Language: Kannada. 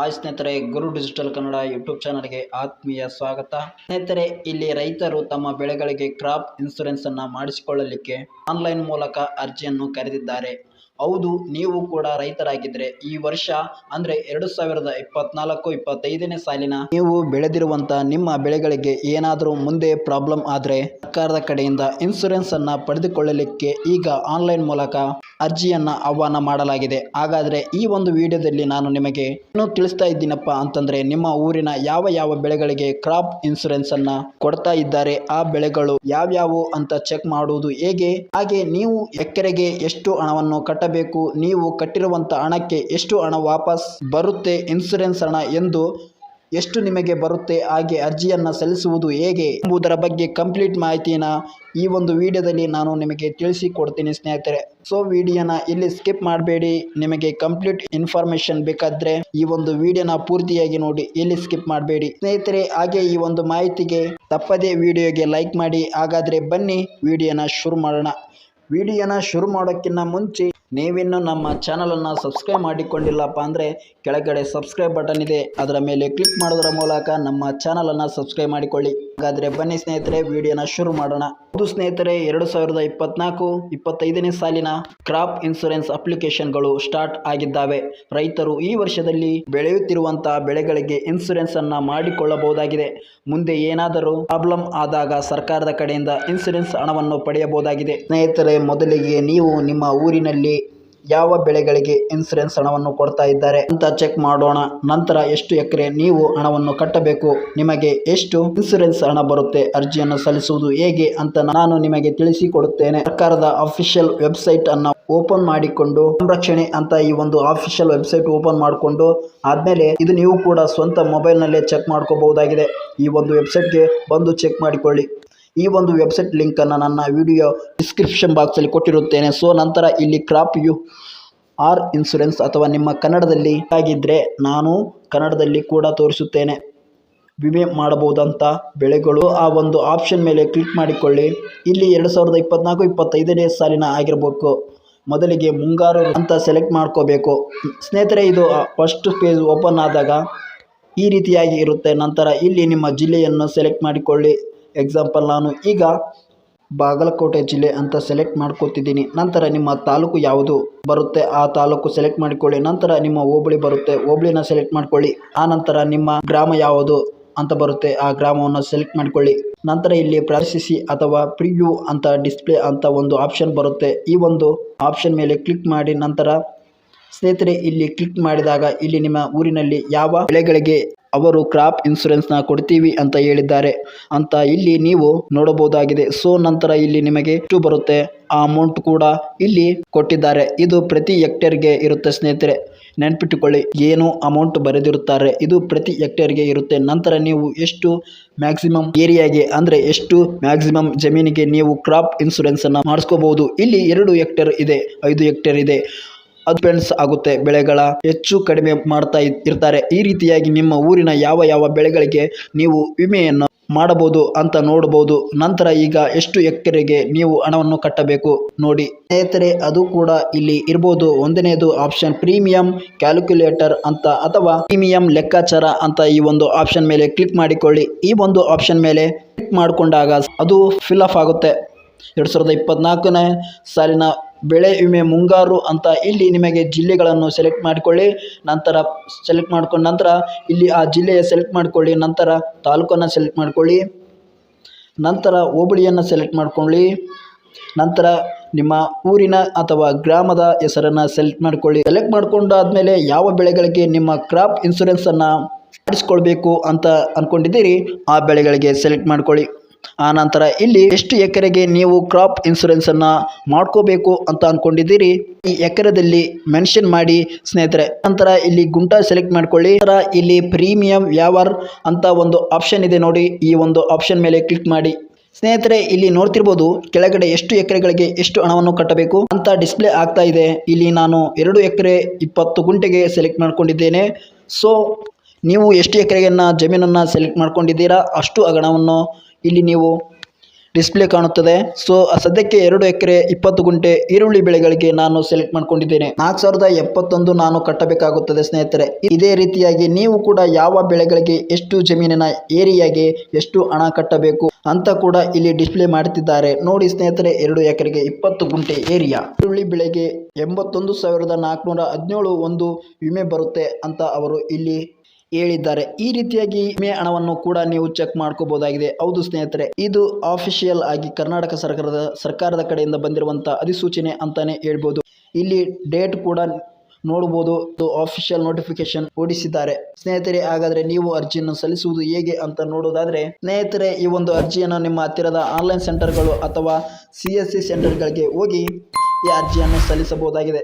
ಹಾಯ್ ಸ್ನೇಹಿತರೆ, ಗುರು ಡಿಜಿಟಲ್ ಕನ್ನಡ ಯೂಟ್ಯೂಬ್ ಚಾನಲ್ಗೆ ಆತ್ಮೀಯ ಸ್ವಾಗತ. ಸ್ನೇಹಿತರೆ, ಇಲ್ಲಿ ರೈತರು ತಮ್ಮ ಬೆಳೆಗಳಿಗೆ ಕ್ರಾಪ್ ಇನ್ಸೂರೆನ್ಸ್ ಅನ್ನ ಮಾಡಿಸಿಕೊಳ್ಳಲಿಕ್ಕೆ ಆನ್ಲೈನ್ ಮೂಲಕ ಅರ್ಜಿಯನ್ನು ಕರೆದಿದ್ದಾರೆ. ಹೌದು, ನೀವು ಕೂಡ ರೈತರಾಗಿದ್ರೆ ಈ ವರ್ಷ, ಅಂದ್ರೆ ಎರಡು ಸಾವಿರದ ಇಪ್ಪತ್ನಾಲ್ಕು, ಇಪ್ಪತ್ತೈದನೇ ಸಾಲಿನ ನೀವು ಬೆಳೆದಿರುವಂತ ನಿಮ್ಮ ಬೆಳೆಗಳಿಗೆ ಏನಾದರೂ ಮುಂದೆ ಪ್ರಾಬ್ಲಮ್ ಆದರೆ ಸರ್ಕಾರದ ಕಡೆಯಿಂದ ಇನ್ಸೂರೆನ್ಸ್ ಅನ್ನ ಪಡೆದುಕೊಳ್ಳಲಿಕ್ಕೆ ಈಗ ಆನ್ಲೈನ್ ಮೂಲಕ ಅರ್ಜಿಯನ್ನ ಆಹ್ವಾನ ಮಾಡಲಾಗಿದೆ. ಹಾಗಾದ್ರೆ ಈ ಒಂದು ವಿಡಿಯೋದಲ್ಲಿ ನಾನು ನಿಮಗೆ ಏನು ತಿಳಿಸ್ತಾ ಇದ್ದೀನಪ್ಪ ಅಂತಂದ್ರೆ ನಿಮ್ಮ ಊರಿನ ಯಾವ ಯಾವ ಬೆಳೆಗಳಿಗೆ ಕ್ರಾಪ್ ಇನ್ಸೂರೆನ್ಸ್ ಅನ್ನ ಕೊಡ್ತಾ ಇದ್ದಾರೆ, ಆ ಬೆಳೆಗಳು ಯಾವ್ಯಾವು ಅಂತ ಚೆಕ್ ಮಾಡುವುದು ಹೇಗೆ? ಹಾಗೆ ನೀವು ಎಕರೆಗೆ ಎಷ್ಟು ಹಣವನ್ನು ಕಟ್ಟಬೇಕು ನೀವು ಕಟ್ಟಿರುವಂತ ಹಣಕ್ಕೆ ಎಷ್ಟು ಹಣ ವಾಪಸ್ ಬರುತ್ತೆ ಇನ್ಸೂರೆನ್ಸ್ ಹಣ ಎಂದು ಎಷ್ಟು ನಿಮಗೆ ಬರುತ್ತೆ, ಹಾಗೆ ಅರ್ಜಿಯನ್ನು ಸಲ್ಲಿಸುವುದು ಹೇಗೆ ಎಂಬುದರ ಬಗ್ಗೆ ಕಂಪ್ಲೀಟ್ ಮಾಹಿತಿನ ಈ ಒಂದು ವಿಡಿಯೋದಲ್ಲಿ ನಾನು ನಿಮಗೆ ತಿಳಿಸಿಕೊಡ್ತೀನಿ ಸ್ನೇಹಿತರೆ. ಸೊ ವಿಡಿಯೋನ ಇಲ್ಲಿ ಸ್ಕಿಪ್ ಮಾಡಬೇಡಿ. ನಿಮಗೆ ಕಂಪ್ಲೀಟ್ ಇನ್ಫಾರ್ಮೇಶನ್ ಬೇಕಾದ್ರೆ ಈ ಒಂದು ವಿಡಿಯೋನ ಪೂರ್ತಿಯಾಗಿ ನೋಡಿ, ಇಲ್ಲಿ ಸ್ಕಿಪ್ ಮಾಡಬೇಡಿ. ಸ್ನೇಹಿತರೆ, ಹಾಗೆ ಈ ಒಂದು ಮಾಹಿತಿಗೆ ತಪ್ಪದೇ ವಿಡಿಯೋಗೆ ಲೈಕ್ ಮಾಡಿ. ಹಾಗಾದ್ರೆ ಬನ್ನಿ, ವಿಡಿಯೋನ ಶುರು ಮಾಡೋಣ. ವಿಡಿಯೋನ ಶುರು ಮಾಡೋಕ್ಕಿಂತ ಮುಂಚೆ ನೀವಿನ್ನು ನಮ್ಮ ಚಾನಲನ್ನು ಸಬ್ಸ್ಕ್ರೈಬ್ ಮಾಡಿಕೊಂಡಿಲ್ಲಪ್ಪ ಅಂದರೆ ಕೆಳಗಡೆ ಸಬ್ಸ್ಕ್ರೈಬ್ ಬಟನ್ ಇದೆ. ಅದರ ಮೇಲೆ ಕ್ಲಿಕ್ ಮಾಡೋದರ ಮೂಲಕ ನಮ್ಮ ಚಾನಲನ್ನು ಸಬ್ಸ್ಕ್ರೈಬ್ ಮಾಡಿಕೊಳ್ಳಿ. ಹಾಗಾದರೆ ಬನ್ನಿ ಸ್ನೇಹಿತರೆ, ವಿಡಿಯೋನ ಶುರು ಮಾಡೋಣ. ಹೌದು ಸ್ನೇಹಿತರೆ, ಎರಡು ಸಾವಿರದ ಇಪ್ಪತ್ನಾಲ್ಕು, ಇಪ್ಪತ್ತೈದನೇ ಸಾಲಿನ ಕ್ರಾಪ್ ಇನ್ಸೂರೆನ್ಸ್ ಅಪ್ಲಿಕೇಶನ್ಗಳು ಸ್ಟಾರ್ಟ್ ಆಗಿದ್ದಾವೆ. ರೈತರು ಈ ವರ್ಷದಲ್ಲಿ ಬೆಳೆಯುತ್ತಿರುವಂತಹ ಬೆಳೆಗಳಿಗೆ ಇನ್ಸೂರೆನ್ಸ್ ಅನ್ನ ಮಾಡಿಕೊಳ್ಳಬಹುದಾಗಿದೆ. ಮುಂದೆ ಏನಾದರೂ ಪ್ರಾಬ್ಲಮ್ ಆದಾಗ ಸರ್ಕಾರದ ಕಡೆಯಿಂದ ಇನ್ಸೂರೆನ್ಸ್ ಹಣವನ್ನು ಪಡೆಯಬಹುದಾಗಿದೆ. ಸ್ನೇಹಿತರೆ, ಮೊದಲಿಗೆ ನೀವು ನಿಮ್ಮ ಊರಿನಲ್ಲಿ ಯಾವ ಬೆಳೆಗಳಿಗೆ ಇನ್ಸೂರೆನ್ಸ್ ಹಣವನ್ನು ಕೊಡ್ತಾ ಇದ್ದಾರೆ ಅಂತ ಚೆಕ್ ಮಾಡೋಣ. ನಂತರ ಎಷ್ಟು ಎಕರೆ ನೀವು ಹಣವನ್ನು ಕಟ್ಟಬೇಕು? ನಿಮಗೆ ಎಷ್ಟು ಇನ್ಸೂರೆನ್ಸ್ ಹಣ ಬರುತ್ತೆ? ಅರ್ಜಿಯನ್ನು ಸಲ್ಲಿಸುವುದು ಹೇಗೆ ಅಂತ ನಾನು ನಿಮಗೆ ತಿಳಿಸಿಕೊಡುತ್ತೇನೆ. ಸರ್ಕಾರದ ಅಫಿಷಿಯಲ್ ವೆಬ್ಸೈಟ್ ಅನ್ನ ಓಪನ್ ಮಾಡಿಕೊಂಡು ಸಂರಕ್ಷಣೆ ಅಂತ ಈ ಒಂದು ಅಫಿಷಿಯಲ್ ವೆಬ್ಸೈಟ್ ಓಪನ್ ಮಾಡಿಕೊಂಡು ಆದ್ಮೇಲೆ ಇದು ನೀವು ಕೂಡ ಸ್ವಂತ ಮೊಬೈಲ್ನಲ್ಲೇ ಚೆಕ್ ಮಾಡ್ಕೋಬಹುದಾಗಿದೆ. ಈ ಒಂದು ವೆಬ್ಸೈಟ್ಗೆ ಬಂದು ಚೆಕ್ ಮಾಡಿಕೊಳ್ಳಿ. ಈ ಒಂದು ವೆಬ್ಸೈಟ್ ಲಿಂಕನ್ನು ನನ್ನ ವಿಡಿಯೋ ಡಿಸ್ಕ್ರಿಪ್ಷನ್ ಬಾಕ್ಸಲ್ಲಿ ಕೊಟ್ಟಿರುತ್ತೇನೆ. ಸೊ ನಂತರ ಇಲ್ಲಿ ಕ್ರಾಪ್ ಯು ಆರ್ ಇನ್ಸೂರೆನ್ಸ್ ಅಥವಾ ನಿಮ್ಮ ಕನ್ನಡದಲ್ಲಿ ಆಗಿದ್ದರೆ ನಾನು ಕನ್ನಡದಲ್ಲಿ ಕೂಡ ತೋರಿಸುತ್ತೇನೆ. ವಿಮೆ ಮಾಡಬಹುದಂತ ಬೆಳೆಗಳು. ಆ ಒಂದು ಆಪ್ಷನ್ ಮೇಲೆ ಕ್ಲಿಕ್ ಮಾಡಿಕೊಳ್ಳಿ. ಇಲ್ಲಿ ಎರಡು ಸಾವಿರದ ಇಪ್ಪತ್ನಾಲ್ಕು ಇಪ್ಪತ್ತೈದನೇ ಸಾಲಿನ ಆಗಿರಬೇಕು. ಮೊದಲಿಗೆ ಮುಂಗಾರು ಅಂತ ಸೆಲೆಕ್ಟ್ ಮಾಡ್ಕೋಬೇಕು. ಸ್ನೇಹಿತರೆ, ಇದು ಫಸ್ಟ್ ಪೇಜ್ ಓಪನ್ ಆದಾಗ ಈ ರೀತಿಯಾಗಿ ಇರುತ್ತೆ. ನಂತರ ಇಲ್ಲಿ ನಿಮ್ಮ ಜಿಲ್ಲೆಯನ್ನು ಸೆಲೆಕ್ಟ್ ಮಾಡಿಕೊಳ್ಳಿ. ಎಕ್ಸಾಂಪಲ್ ನಾನು ಈಗ ಬಾಗಲಕೋಟೆ ಜಿಲ್ಲೆ ಅಂತ ಸೆಲೆಕ್ಟ್ ಮಾಡ್ಕೋತಿದ್ದೀನಿ. ನಂತರ ನಿಮ್ಮ ತಾಲೂಕು ಯಾವುದು ಬರುತ್ತೆ, ಆ ತಾಲೂಕು ಸೆಲೆಕ್ಟ್ ಮಾಡಿಕೊಳ್ಳಿ. ನಂತರ ನಿಮ್ಮ ಹೋಬಳಿ ಬರುತ್ತೆ, ಹೋಬಳಿನ ಸೆಲೆಕ್ಟ್ ಮಾಡ್ಕೊಳ್ಳಿ. ಆ ನಂತರ ನಿಮ್ಮ ಗ್ರಾಮ ಯಾವುದು ಅಂತ ಬರುತ್ತೆ, ಆ ಗ್ರಾಮವನ್ನು ಸೆಲೆಕ್ಟ್ ಮಾಡಿಕೊಳ್ಳಿ. ನಂತರ ಇಲ್ಲಿ ಪ್ರದರ್ಶಿಸಿ ಅಥವಾ ಪ್ರಿವ್ಯೂ ಅಂತ ಡಿಸ್ಪ್ಲೇ ಅಂತ ಒಂದು ಆಪ್ಷನ್ ಬರುತ್ತೆ. ಈ ಒಂದು ಆಪ್ಷನ್ ಮೇಲೆ ಕ್ಲಿಕ್ ಮಾಡಿ ನಂತರ ಸ್ನೇಹಿತರೆ, ಇಲ್ಲಿ ಕ್ಲಿಕ್ ಮಾಡಿದಾಗ ಇಲ್ಲಿ ನಿಮ್ಮ ಊರಿನಲ್ಲಿ ಯಾವ ಬೆಳೆಗಳಿಗೆ ಅವರು ಕ್ರಾಪ್ ಇನ್ಸೂರೆನ್ಸ್ನ ಕೊಡ್ತೀವಿ ಅಂತ ಹೇಳಿದ್ದಾರೆ. ಅಂತ ಇಲ್ಲಿ ನೀವು ನೋಡಬಹುದಾಗಿದೆ. ಸೊ, ನಂತರ ಇಲ್ಲಿ ನಿಮಗೆ ಎಷ್ಟು ಬರುತ್ತೆ? ಆ ಅಮೌಂಟ್ ಕೂಡ ಇಲ್ಲಿ ಕೊಟ್ಟಿದ್ದಾರೆ. ಇದು ಪ್ರತಿ ಹೆಕ್ಟೇರ್ಗೆ ಇರುತ್ತೆ ಸ್ನೇಹಿತರೆ. ನೆನ್ಪಿಟ್ಟುಕೊಳ್ಳಿ, ಏನು ಅಮೌಂಟ್ ಬರೆದಿರುತ್ತಾರೆ, ಇದು ಪ್ರತಿ ಹೆಕ್ಟೇರ್ಗೆ ಇರುತ್ತೆ. ನಂತರ ನೀವು ಎಷ್ಟು ಮ್ಯಾಕ್ಸಿಮಮ್ ಏರಿಯಾಗೆ, ಅಂದರೆ ಎಷ್ಟು ಮ್ಯಾಕ್ಸಿಮಮ್ ಜಮೀನಿಗೆ ನೀವು ಕ್ರಾಪ್ ಇನ್ಸೂರೆನ್ಸನ್ನು ಮಾಡಿಸ್ಕೋಬಹುದು. ಇಲ್ಲಿ ಎರಡು ಹೆಕ್ಟೇರ್ ಇದೆ, ಐದು ಹೆಕ್ಟೇರ್ ಇದೆ. ಅದು ಆಗುತ್ತೆ. ಬೆಳೆಗಳ ಹೆಚ್ಚು ಕಡಿಮೆ ಮಾಡ್ತಾ ಇರ್ತಾರೆ. ಈ ರೀತಿಯಾಗಿ ನಿಮ್ಮ ಊರಿನ ಯಾವ ಯಾವ ಬೆಳೆಗಳಿಗೆ ನೀವು ವಿಮೆಯನ್ನು ಮಾಡಬಹುದು ಅಂತ ನೋಡಬಹುದು ನಂತರ ಈಗ ಎಷ್ಟು ಎಕರೆಗೆ ನೀವು ಹಣವನ್ನು ಕಟ್ಟಬೇಕು ನೋಡಿ. ಸ್ನೇಹಿತರೆ, ಅದು ಕೂಡ ಇಲ್ಲಿ ಇರಬಹುದು ಒಂದನೇದು ಆಪ್ಷನ್ ಪ್ರೀಮಿಯಂ ಕ್ಯಾಲ್ಕುಲೇಟರ್ ಅಂತ ಅಥವಾ ಪ್ರೀಮಿಯಂ ಲೆಕ್ಕಾಚಾರ ಅಂತ ಈ ಒಂದು ಆಪ್ಷನ್ ಮೇಲೆ ಕ್ಲಿಕ್ ಮಾಡಿಕೊಳ್ಳಿ. ಈ ಒಂದು ಆಪ್ಷನ್ ಮೇಲೆ ಕ್ಲಿಕ್ ಮಾಡಿಕೊಂಡಾಗ ಅದು ಫಿಲ್ ಅಪ್ ಆಗುತ್ತೆ. ಎರಡು ಸಾವಿರದ ಇಪ್ಪತ್ನಾಲ್ಕನೇ ಸಾಲಿನ ಬೆಳೆ ವಿಮೆ ಮುಂಗಾರು ಅಂತ ಇಲ್ಲಿ ನಿಮಗೆ ಜಿಲ್ಲೆಗಳನ್ನು ಸೆಲೆಕ್ಟ್ ಮಾಡಿಕೊಳ್ಳಿ. ನಂತರ ಸೆಲೆಕ್ಟ್ ಮಾಡ್ಕೊಂಡ ನಂತರ ಇಲ್ಲಿ ಆ ಜಿಲ್ಲೆಯ ಸೆಲೆಕ್ಟ್ ಮಾಡಿಕೊಳ್ಳಿ. ನಂತರ ತಾಲೂಕನ್ನು ಸೆಲೆಕ್ಟ್ ಮಾಡಿಕೊಳ್ಳಿ. ನಂತರ ಹೋಬಳಿಯನ್ನು ಸೆಲೆಕ್ಟ್ ಮಾಡ್ಕೊಳ್ಳಿ. ನಂತರ ನಿಮ್ಮ ಊರಿನ ಅಥವಾ ಗ್ರಾಮದ ಹೆಸರನ್ನು ಸೆಲೆಕ್ಟ್ ಮಾಡಿಕೊಳ್ಳಿ. ಸೆಲೆಕ್ಟ್ ಮಾಡಿಕೊಂಡಾದಮೇಲೆ ಯಾವ ಬೆಳೆಗಳಿಗೆ ನಿಮ್ಮ ಕ್ರಾಪ್ ಇನ್ಸೂರೆನ್ಸನ್ನು ಮಾಡಿಸ್ಕೊಳ್ಬೇಕು ಅಂತ ಅಂದ್ಕೊಂಡಿದ್ದೀರಿ ಆ ಬೆಳೆಗಳಿಗೆ ಸೆಲೆಕ್ಟ್ ಮಾಡ್ಕೊಳ್ಳಿ. ಆ ನಂತರ ಇಲ್ಲಿ ಎಷ್ಟು ಎಕರೆಗೆ ನೀವು ಕ್ರಾಪ್ ಇನ್ಸೂರೆನ್ಸನ್ನು ಮಾಡ್ಕೋಬೇಕು ಅಂತ ಅಂದ್ಕೊಂಡಿದ್ದೀರಿ ಈ ಎಕರೆದಲ್ಲಿ ಮೆನ್ಷನ್ ಮಾಡಿ ಸ್ನೇಹಿತರೆ. ನಂತರ ಇಲ್ಲಿ ಗುಂಟ ಸೆಲೆಕ್ಟ್ ಮಾಡ್ಕೊಳ್ಳಿ. ನಂತರ ಇಲ್ಲಿ ಪ್ರೀಮಿಯಂ ವ್ಯಾವರ್ ಅಂತ ಒಂದು ಆಪ್ಷನ್ ಇದೆ ನೋಡಿ. ಈ ಒಂದು ಆಪ್ಷನ್ ಮೇಲೆ ಕ್ಲಿಕ್ ಮಾಡಿ. ಸ್ನೇಹಿತರೆ, ಇಲ್ಲಿ ನೋಡ್ತಿರ್ಬೋದು ಕೆಳಗಡೆ ಎಷ್ಟು ಎಕರೆಗಳಿಗೆ ಎಷ್ಟು ಹಣವನ್ನು ಕಟ್ಟಬೇಕು ಅಂತ ಡಿಸ್ಪ್ಲೇ ಆಗ್ತಾ ಇದೆ. ಇಲ್ಲಿ ನಾನು ಎರಡು ಎಕರೆ ಇಪ್ಪತ್ತು ಗುಂಟೆಗೆ ಸೆಲೆಕ್ಟ್ ಮಾಡ್ಕೊಂಡಿದ್ದೇನೆ. ಸೊ ನೀವು ಎಷ್ಟು ಎಕರೆಯನ್ನು ಜಮೀನನ್ನು ಸೆಲೆಕ್ಟ್ ಮಾಡ್ಕೊಂಡಿದ್ದೀರಾ, ಅಷ್ಟು ಹಣವನ್ನು ಇಲ್ಲಿ ನೀವು ಡಿಸ್ಪ್ಲೇ ಕಾಣುತ್ತದೆ. ಸೊ ಸದ್ಯಕ್ಕೆ ಎರಡು ಎಕರೆ ಇಪ್ಪತ್ತು ಗುಂಟೆ ಈರುಳ್ಳಿ ಬೆಳೆಗಳಿಗೆ ನಾನು ಸೆಲೆಕ್ಟ್ ಮಾಡ್ಕೊಂಡಿದ್ದೇನೆ. ನಾಲ್ಕು ಸಾವಿರದ ಎಪ್ಪತ್ತೊಂದು ನಾನು ಕಟ್ಟಬೇಕಾಗುತ್ತದೆ ಸ್ನೇಹಿತರೆ. ಇದೇ ರೀತಿಯಾಗಿ ನೀವು ಕೂಡ ಯಾವ ಬೆಳೆಗಳಿಗೆ ಎಷ್ಟು ಜಮೀನಿನ ಏರಿಯಾಗೆ ಎಷ್ಟು ಹಣ ಕಟ್ಟಬೇಕು ಅಂತ ಕೂಡ ಇಲ್ಲಿ ಡಿಸ್ಪ್ಲೇ ಮಾಡುತ್ತಿದ್ದಾರೆ. ನೋಡಿ ಸ್ನೇಹಿತರೆ, ಎರಡು ಎಕರೆಗೆ ಇಪ್ಪತ್ತು ಗುಂಟೆ ಏರಿಯಾ. ಈರುಳ್ಳಿ ಬೆಳೆಗೆ ಎಂಬತ್ತೊಂದು ಸಾವಿರದ ನಾಲ್ಕುನೂರ ಹದಿನೇಳು ಒಂದು ವಿಮೆ ಬರುತ್ತೆ ಅಂತ ಅವರು ಇಲ್ಲಿ ಹೇಳಿದ್ದಾರೆ. ಈ ರೀತಿಯಾಗಿ ವಿಮೆ ಹಣವನ್ನು ಕೂಡ ನೀವು ಚೆಕ್ ಮಾಡ್ಕೋಬಹುದಾಗಿದೆ. ಹೌದು ಸ್ನೇಹಿತರೆ, ಇದು ಆಫಿಷಿಯಲ್ ಆಗಿ ಕರ್ನಾಟಕ ಸರ್ಕಾರದ ಸರ್ಕಾರದ ಕಡೆಯಿಂದ ಬಂದಿರುವಂತಹ ಅಧಿಸೂಚನೆ ಅಂತಾನೆ ಹೇಳ್ಬೋದು. ಇಲ್ಲಿ ಡೇಟ್ ಕೂಡ ನೋಡಬಹುದು ಆಫಿಷಿಯಲ್ ನೋಟಿಫಿಕೇಶನ್ ಓಡಿಸಿದ್ದಾರೆ ಸ್ನೇಹಿತರೆ, ಹಾಗಾದ್ರೆ ನೀವು ಅರ್ಜಿಯನ್ನು ಸಲ್ಲಿಸುವುದು ಹೇಗೆ ಅಂತ ನೋಡೋದಾದ್ರೆ, ಸ್ನೇಹಿತರೆ, ಈ ಒಂದು ಅರ್ಜಿಯನ್ನು ನಿಮ್ಮ ಹತ್ತಿರದ ಆನ್ಲೈನ್ ಸೆಂಟರ್ಗಳು ಅಥವಾ ಸಿ ಎಸ್ ಸಿ ಸೆಂಟರ್ಗಳಿಗೆ ಹೋಗಿ ಈ ಅರ್ಜಿಯನ್ನು ಸಲ್ಲಿಸಬಹುದಾಗಿದೆ.